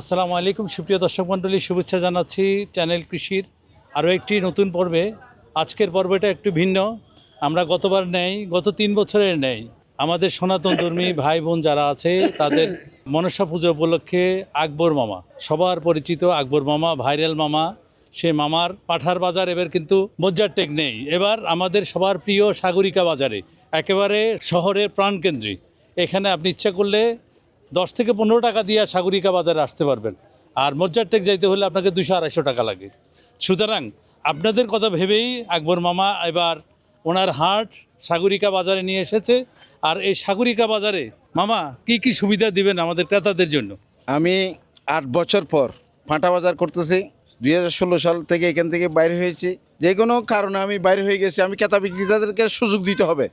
আসসালামু আলাইকুম। সুপ্রিয় দর্শক মণ্ডলী, শুভেচ্ছা জানাচ্ছি চ্যানেল কৃষির আরও একটি নতুন পর্বে। আজকের পর্বটা একটু ভিন্ন। আমরা গতবার নেই, গত তিন বছরের নেই। আমাদের সনাতন ধর্মী ভাই বোন যারা আছে, তাদের মনসা পুজো উপলক্ষে আকবর মামা, সবার পরিচিত আকবর মামা, ভাইরাল মামা। সে মামার পাঠার বাজার এবার কিন্তু মজ্জার টেক নেই। এবার আমাদের সবার প্রিয় সাগরিকা বাজারে, একেবারে শহরের প্রাণকেন্দ্রে। এখানে আপনি ইচ্ছা করলে দশ থেকে পনেরো টাকা দিয়ে সাগরিকা বাজারে আসতে পারবেন। আর মজ্জার টেক যাইতে হলে আপনাকে দুশো আড়াইশো টাকা লাগে। সুতরাং আপনাদের কথা ভেবেই আকবর মামা এবার ওনার হাট সাগরিকা বাজারে নিয়ে এসেছে। আর এই সাগরিকা বাজারে মামা কি কি সুবিধা দিবেন আমাদের ক্রেতাদের জন্য? আমি আট বছর পর ফাঁটা বাজার করতেছি। দুই হাজার ষোলো সাল থেকে এখান থেকে বাইরে হয়েছি। যে কোনো কারণে আমি বাইরে হয়ে গেছি। আমি ক্রেতা বিক্রেতাদেরকে সুযোগ দিতে হবে।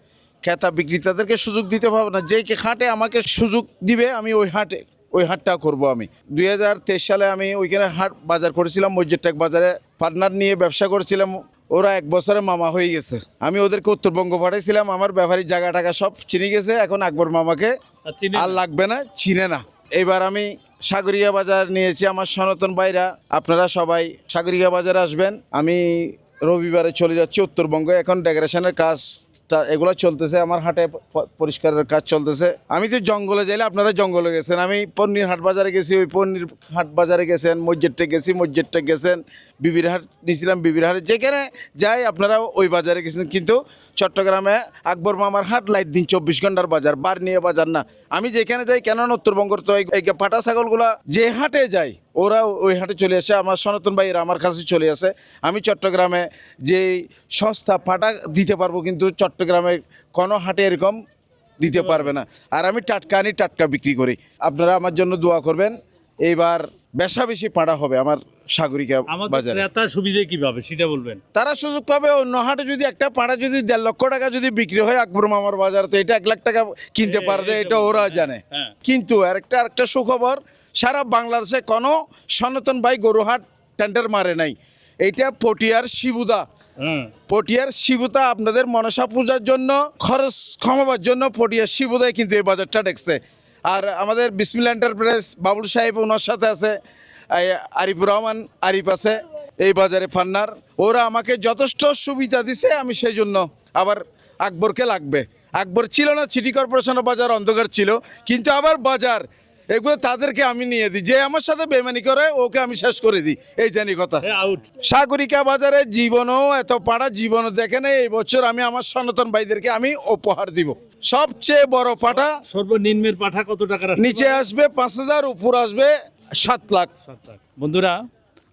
ক্রেতা বিক্রেতাদেরকে সুযোগ দিতে হবে না। যে হাটে আমাকে সুযোগ দিবে আমি ওই হাটে ওই হাটটা করব আমি। দুই হাজার তেইশ সালে আমি ওইখানে হাট বাজার করেছিলাম মসজিদটাক বাজারে পার্টনার নিয়ে ব্যবসা করেছিলাম। ওরা এক বছরে মামা হয়ে গেছে। আমি ওদেরকে উত্তরবঙ্গ পাঠাইছিলাম আমার ব্যাপারীর জায়গা টাকা সব চিনে গেছে এখন আকবর মামাকে আর আর লাগবে না চিনে না। এবার আমি সাগরিয়া বাজার নিয়েছি আমার সনাতন ভাইরা আপনারা সবাই সাগরিয়া বাজারে আসবেন। আমি রবিবারে চলে যাচ্ছি উত্তরবঙ্গ এখন ডেকোরেশনের কাজ এগুলো চলতেছে, আমার হাটে পরিষ্কারের কাজ চলতেছে। আমি তো জঙ্গলে যাইলে আপনারা জঙ্গলে গেছেন। আমি পন্নির হাট বাজারে গেছি, ওই পন্নির হাট বাজারে গেছেন, মসজিদটা গেছি, মসজিদটা গেছেন, বিবির হাট নিয়েছিলাম বিবির হাটে। যেখানে যাই আপনারা ওই বাজারে গেছেন। কিন্তু চট্টগ্রামে আকবর মামার হাট লাইট দিন চব্বিশ ঘণ্টার বাজার বার নিয়ে বাজার না। আমি যেখানে যাই কেন উত্তরবঙ্গের তো এই পাটা ছাগলগুলা যে হাটে যাই ওরা ওই হাটে চলে আসে আমার সনাতন ভাইয়েরা আমার কাছে চলে আসে। আমি চট্টগ্রামে যে সস্তা পাটা দিতে পারব কিন্তু চট্টগ্রামে কোনো হাটে এরকম দিতে পারবে না। আর আমি টাটকা আনি টাটকা বিক্রি করি। আপনারা আমার জন্য দোয়া করবেন এইবার বেশা বেশি পাড়া হবে আমার সাগরিকা বাজারে। ক্রেতা সুবিধা কীভাবে সেটা বলবেন? তারা সুযোগ পাবে অন্য হাটে যদি একটা পাড়া যদি দেড় লক্ষ টাকা যদি বিক্রি হয় আকবর মামার বাজার তো এটা এক লাখ টাকা কিনতে পারবে এটা ওরা জানে হ্যাঁ। কিন্তু আরেকটা আরেকটা সুখবর সারা বাংলাদেশে কোনো সনাতন ভাই গরুহাট টেন্ডার মারে নাই। এইটা পটিয়ার শিবুদা। পটিয়ার শিবুতা আপনাদের মনসা পূজার জন্য খরচ কমাবার জন্য পটিয়ার শিবুদায় কিন্তু এই বাজারটা ডেকছে আর আমাদের বিসমিল এন্টারপ্রাইজ বাবুল সাহেব ওনার সাথে আছে আরিফ রহমান আরিফ আছে এই বাজারে ফান্নার। ওরা আমাকে যথেষ্ট সুবিধা দিছে আমি সেই জন্য আবার আকবরকে লাগবে। আকবর ছিল না সিটি কর্পোরেশনের বাজার অন্ধকার ছিল কিন্তু আবার বাজার এগুলো তাদেরকে আমি নিয়ে দিই। যে আমার সাথে বেমানি করে ওকে আমি শেষ করে দিই। এই জানি কথা। আউট সাগরিকা বাজারে জীবনও এত পাড়া জীবনও দেখে নেই। এই বছর আমি আমার সনাতন ভাইদেরকে আমি উপহার দিব। সবচেয়ে বড় পাটা সর্বনিম্নের পাঠা কত টাকার নিচে আসবে পাঁচ হাজার উপর আসবে সাত লাখ। সাত লাখ। বন্ধুরা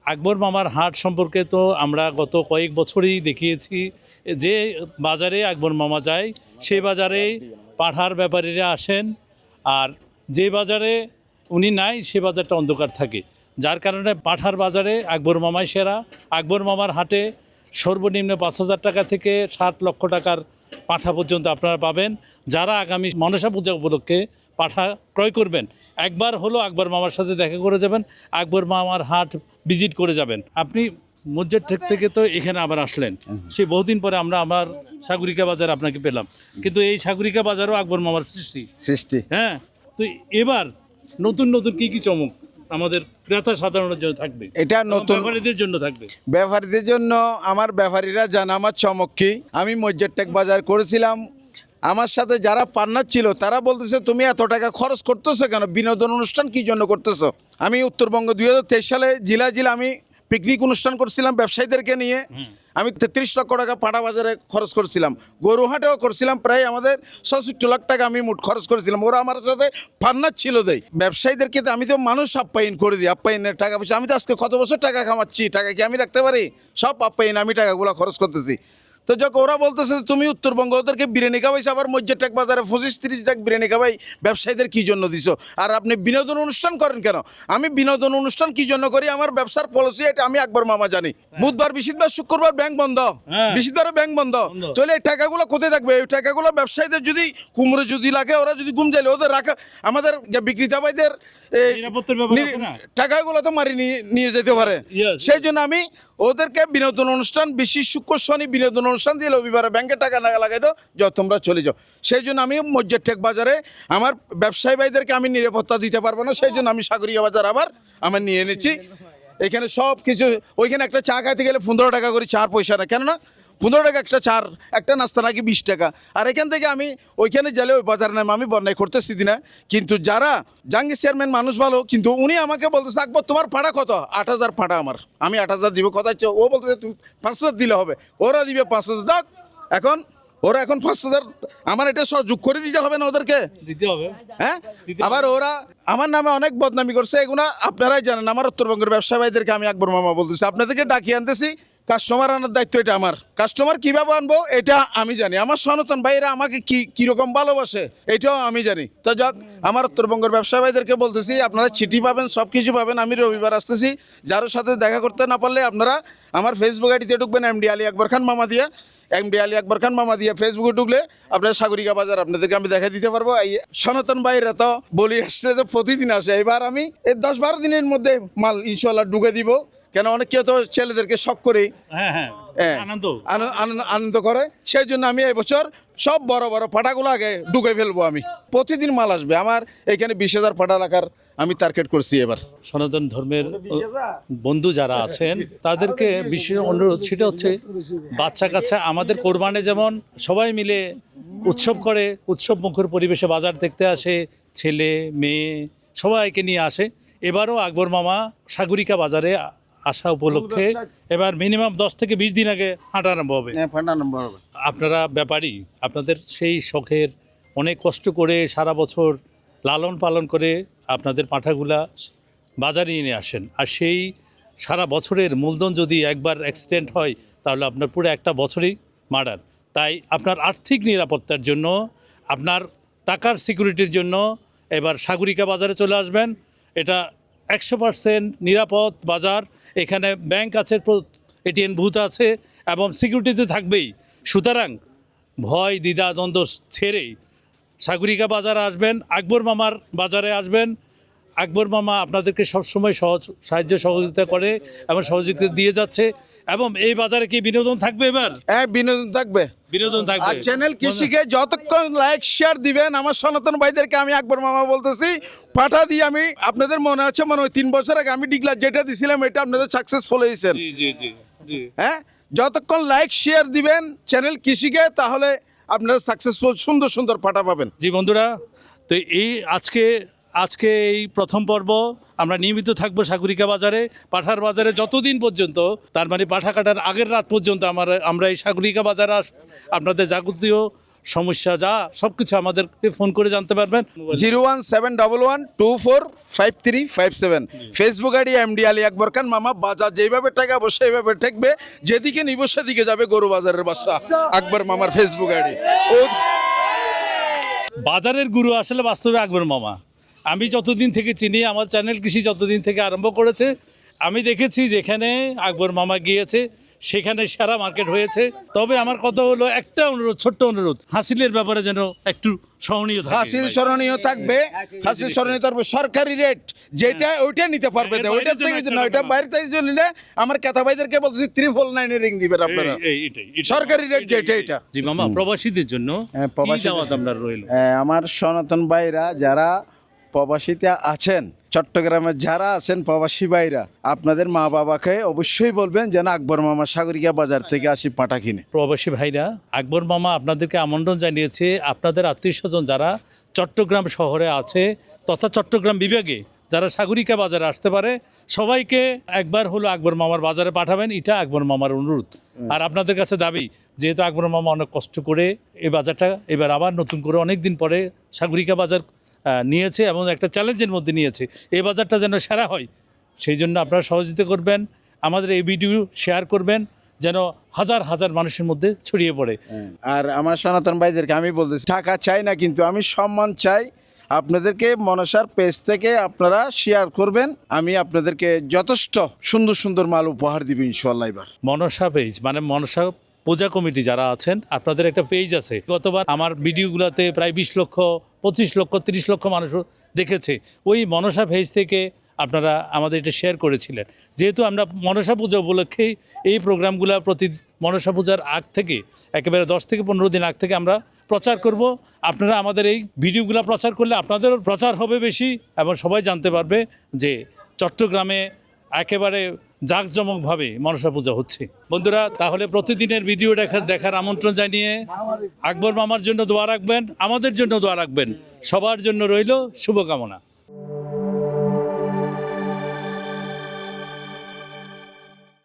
আকবর মামার হাট সম্পর্কে তো আমরা গত কয়েক বছরই দেখিয়েছি। যে বাজারে আকবর মামা যায় সেই বাজারে পাঠার ব্যাপারীরা আসেন। আর যে বাজারে উনি নাই সে বাজারটা অন্ধকার থাকে। যার কারণে পাঠার বাজারে আকবর মামাই সেরা। আকবর মামার হাটে সর্বনিম্ন পাঁচ হাজার টাকা থেকে ষাট লক্ষ টাকার পাঠা পর্যন্ত আপনারা পাবেন। যারা আগামী মনসা পূজা উপলক্ষে পাঠা ক্রয় করবেন একবার হলো আকবর মামার সাথে দেখা করে যাবেন আকবর মামার হাট ভিজিট করে যাবেন। আপনি মজ্জের ঠেক থেকে তো এখানে আবার আসলেন। সে বহুদিন পরে আমরা আমার সাগরিকা বাজার আপনাকে পেলাম। কিন্তু এই সাগরিকা বাজারও আকবর মামার সৃষ্টি। সৃষ্টি। হ্যাঁ। তো এবার নতুন নতুন কি কি চমক আমাদের ক্রেতা সাধারণের জন্য থাকবে? এটা নতুন ব্যাপারীদের জন্য থাকবে? ব্যাপারীদের জন্য আমার ব্যাপারীরা জানা আমার চমক কি। আমি মজ্জারটেক বাজার করেছিলাম। আমার সাথে যারা পার্টনার ছিল তারা বলতেছে তুমি এত টাকা খরচ করতেছো কেন? বিনোদন অনুষ্ঠান কি জন্য করতেছো? আমি উত্তরবঙ্গ দুই হাজার তেইশ সালে জেলা জেলা আমি পিকনিক অনুষ্ঠান করছিলাম ব্যবসায়ীদেরকে নিয়ে। আমি তেত্রিশ লক্ষ টাকা পাড়া বাজারে খরচ করেছিলাম। গরুহাটেও করছিলাম প্রায় আমাদের ছষট্টি লাখ টাকা আমি মোট খরচ করেছিলাম। ওরা আমার সাথে পার্টনার ছিল দেয় ব্যবসায়ীদেরকে তো আমি তো মানুষ আপ্যায়ন করে দিই, আপ্যায়নের টাকা পয়সা। আমি তো আজকে কত বছর টাকা কামাচ্ছি টাকা কি আমি রাখতে পারি? সব আপ্যায়ন আমি টাকাগুলো খরচ করতেছি। তো যখন ওরা বলতেছে তুমি উত্তরবঙ্গ ওদেরকে বিরিয়ানি খাওয়াইছো আবার মজ্জের বাজারে পঁচিশ তিরিশ টাক বিরিয়ানি খাওয়াই ব্যবসায়ীদের কী জন্য দিছো? আর আপনি বিনোদন অনুষ্ঠান করেন কেন? আমি বিনোদন অনুষ্ঠান কী জন্য করি? আমার ব্যবসার পলিসি এটা আমি একবার মামা জানি। বুধবার বৃহস্পতিবার শুক্রবার ব্যাংক বন্ধ। হ্যাঁ। বৃহস্পতিবারে ব্যাংক বন্ধ। তাহলে এই টাকাগুলো কোথায় থাকবে? এই টাকাগুলো ব্যবসায়ীদের যদি কুমড়ো যদি লাগে ওরা যদি গুম যাইলে ওদের রাখা আমাদের যে বিক্রেতা ভাইদের? টাকাগুলো তো মারি নিয়ে যেতে পারে। সেই জন্য আমি ওদেরকে বিনোদন অনুষ্ঠান, বেশি শুক্র শনি বিনোদন অনুষ্ঠান দিয়ে রবিবারে ব্যাংকে টাকা না লাগাই দাও যা তোমরা চলে যাও। সেই জন্য আমি মজ্জের ঠেক বাজারে, আমার ব্যবসায়ী ভাইদেরকে আমি নিরাপত্তা দিতে পারব না, সেই জন্য আমি সাগরিয়া বাজার আবার আমার নিয়ে এনেছি। এখানে সব কিছু ওইখানে একটা চা খাইতে গেলে পনেরো টাকা করে চার পয়সা না কেন না পনেরো টাকা একটা চার একটা নাস্তা নাকি বিশ টাকা। আর এখান থেকে আমি ওইখানে গেলে ওই বাজার নামে আমি বন্যায় করতেছি দিনা। কিন্তু যারা জাঙ্গি চেয়ারম্যান মানুষ ভালো কিন্তু উনি আমাকে বলতেছে আকবর তোমার ভাড়া কত? আট হাজার ভাড়া আমার। আমি আট হাজার দিব কথা হচ্ছে ও বলতেছে তুমি পাঁচ হাজার দিলে হবে। ওরা দিবে পাঁচ হাজার। দেখ এখন ওরা এখন পাঁচ হাজার আমার এটা সহযোগ করে দিতে হবে না ওদেরকে? দিতে হবে। হ্যাঁ? আবার ওরা আমার নামে অনেক বদনামি করছে এগুলো আপনারাই জানেন আমার উত্তরবঙ্গের ব্যবসা ভাইদেরকে আমি আকবর মামা বলতেছি। আপনাদেরকে ডাকিয়ে আনতেছি কাস্টমার আনার দায়িত্ব এটা আমার। কাস্টমার কীভাবে আনব এটা আমি জানি। আমার সনাতন ভাইরা আমাকে কি, কীরকম ভালোবাসে এটাও আমি জানি। তো যাক, আমার উত্তরবঙ্গের ব্যবসা ভাইদেরকে বলতেছি, আপনারা চিঠি পাবেন সব কিছু পাবেন, আমি রবিবার আসতেছি। যারোর সাথে দেখা করতে না পারলে আপনারা আমার ফেসবুক আইডিতে ঢুকবেন এমডি আলী আকবর খান মামা দিয়ে। এমডি আলী আকবর খান মামা দিয়ে ফেসবুকে ঢুকলে আপনার সাগরিকা বাজার আপনাদেরকে আমি দেখা দিতে পারব। এই সনাতন ভাইরা তো বলি আসলে তো প্রতিদিন আসে। এবার আমি এই দশ বারো দিনের মধ্যে মাল ইনশাল্লাহ ঢুকে দিব। কেন অনেক কেউ তো ছেলেদেরকে শখ করে হ্যাঁ হ্যাঁ হ্যাঁ, আনন্দ। করে। সেই জন্য আমি এবছর সব বড় বড় পাটাগুলো আগে ঢুকে ফেলব আমি। প্রতিদিন মাল আসবে। আমার এখানে বিশ হাজার পাটা রাখার আমি টার্গেট করছি এবার। সনাতন ধর্মের বন্ধু যারা আছেন তাদেরকে বিশেষ অনুরোধ সেটা হচ্ছে বাচ্চা কাচ্চা আমাদের কোরবানে যেমন সবাই মিলে উৎসব করে উৎসব মুখর পরিবেশে বাজার দেখতে আসে ছেলে মেয়ে সবাইকে নিয়ে আসে। এবারও আকবর মামা সাগরিকা বাজারে আসা উপলক্ষে এবার মিনিমাম দশ থেকে বিশ দিন আগে হাঁটা আরম্ভ হবে। আপনারা ব্যাপারী আপনাদের সেই শখের অনেক কষ্ট করে সারা বছর লালন পালন করে আপনাদের পাঁঠাগুলা বাজারে নিয়ে আসেন। আর সেই সারা বছরের মূলধন যদি একবার অ্যাক্সিডেন্ট হয় তাহলে আপনার পুরো একটা বছরই মার্ডার তাই আপনার আর্থিক নিরাপত্তার জন্য আপনার টাকার সিকিউরিটির জন্য এবার সাগরিকা বাজারে চলে আসবেন। এটা একশো পার্সেন্ট নিরাপদ বাজার। এখানে ব্যাংক আছে এটিএন বুথ আছে এবং সিকিউরিটিতে থাকবেই। সুতরাং ভয়, দ্বিধা, দ্বন্দ্ব ছেড়েই সাগরিকা বাজারে আসবেন, আকবর মামার বাজারে আসবেন। আকবর মামা আপনাদেরকে সবসময় সহজ সাহায্য সহযোগিতা করে এবং সহযোগিতা দিয়ে যাচ্ছে। এবং এই বাজারে কি বিনোদন থাকবে এবার? হ্যাঁ বিনোদন থাকবে। বিনোদন থাকবে। আর চ্যানেল কৃষিকে যতক্ষণ লাইক শেয়ার দিবেন আমার সনাতন ভাইদেরকে আমি আকবর মামা বলতেছি পাঠা দিয়ে আমি আপনাদের মনে আছে মনে হয় তিন বছর আগে আমি ডিগলা যেটা দিছিলাম এটা আপনাদের সাকসেসফুল হয়েছেন জি জি জি জি। হ্যাঁ যতক্ষণ লাইক শেয়ার দিবেন চ্যানেল কৃষিকে তাহলে আপনারা সাকসেসফুল সুন্দর সুন্দর পাঠা পাবেন। জি বন্ধুরা তো এই আজকে আজকে এই প্রথম পর্ব আমরা নিয়মিত থাকব সাগরিকা বাজারে পাঠার বাজারে যতদিন পর্যন্ত তার মানে পাঠা কাটার আগের রাত পর্যন্ত আমার আমরা এই সাগরিকা বাজারে আস- আপনাদের যাবতীয় সমস্যা যা সব কিছু আমাদেরকে ফোন করে জানতে পারবেন। Zero one seven double one two four five three five seven. Facebook ID MD Ali Akbar Khan মামা বাজার যেভাবে টাকাবো সেইভাবে ঠেকবে। যেদিকে নিব সেদিকে যাবে গরু বাজারের বাসা আকবর মামার ফেসবুক আইডি। ও বাজারের গুরু আসলে বাস্তবে আকবর মামা। আমি যতদিন থেকে চিনি আমার চ্যানেল কৃষি যতদিন থেকে আরম্ভ করেছে আমি দেখেছি যেখানে আকবর মামা গিয়েছে সেখানে সারা মার্কেট হয়েছে। তবে আমার কথা হলো একটা অনুরোধ ছোট্ট অনুরোধ হাসিলের ব্যাপারে যেন একটু স্মরণীয় থাকে। হাসিল স্মরণীয় থাকবে হাসিল স্মরণীয় থাকবে সরকারি রেট যেটা ওইটা নিতে পারবে ওইটার বাইরে থেকে না ওইটা বাইরে থেকে যদি আমার কেতা ভাইদেরকে বলতেছি ত্রিফল নাইনে রিং দিবেন আপনারা। সরকারি রেট যেটা এটা জি মামা প্রবাসীদের জন্য হ্যাঁ, রইল? আমার সনাতন ভাইরা যারা প্রবাসীতে আছেন চট্টগ্রামের যারা আছেন প্রবাসী ভাইরা আপনাদের মা বাবাকে অবশ্যই বলবেন যেন আকবর মামা সাগরিকা বাজার থেকে আসি পাটা কিনে। প্রবাসী ভাইরা আকবর মামা আপনাদেরকে আমন্ত্রণ জানিয়েছে আপনাদের আত্মীয় স্বজন যারা চট্টগ্রাম শহরে আছে তথা চট্টগ্রাম বিভাগে যারা সাগরিকা বাজারে আসতে পারে সবাইকে একবার হলো আকবর মামার বাজারে পাঠাবেন এটা আকবর মামার অনুরোধ। আর আপনাদের কাছে দাবি যেহেতু আকবর মামা অনেক কষ্ট করে এই বাজারটা এবার আবার নতুন করে অনেক দিন পরে সাগরিকা বাজার নিয়েছে এবং একটা চ্যালেঞ্জের মধ্যে নিয়েছে। এই বাজারটা যেন সেরা হয় সেই জন্য আপনারা সহযোগিতা করবেন আমাদের এই ভিডিও শেয়ার করবেন যেন হাজার হাজার মানুষের মধ্যে ছড়িয়ে পড়ে। আর আমার সনাতন ভাইদেরকে আমি বলতেছি টাকা চাই না কিন্তু আমি সম্মান চাই। আপনাদেরকে মনসার পেজ থেকে আপনারা শেয়ার করবেন আমি আপনাদেরকে যথেষ্ট সুন্দর সুন্দর মাল উপহার দিব ইনশাল্লাহ এবার। মনসা পেজ মানে মনসা পূজা কমিটি যারা আছেন, আপনাদের একটা পেজ আছে। গতবার আমার ভিডিওগুলোতে প্রায় বিশ লক্ষ, পঁচিশ লক্ষ, তিরিশ লক্ষ মানুষ দেখেছে। ওই মনসা পেজ থেকে আপনারা আমাদের এটা শেয়ার করেছিলেন। যেহেতু আমরা মনসা পূজা উপলক্ষেই এই প্রোগ্রামগুলো প্রতি মনসা পূজার আগ থেকে, একেবারে দশ থেকে পনেরো দিন আগ থেকে আমরা প্রচার করব। আপনারা আমাদের এই ভিডিওগুলো প্রচার করলে আপনাদেরও প্রচার হবে বেশি এবং সবাই জানতে পারবে যে চট্টগ্রামে একেবারে জাঁকজমকভাবে মনসা পূজা হচ্ছে। বন্ধুরা, তাহলে প্রতিদিনের ভিডিও দেখার দেখার আমন্ত্রণ জানিয়ে আকবর মামার জন্য দোয়া রাখবেন, আমাদের জন্য দোয়া রাখবেন। সবার জন্য রইল শুভকামনা।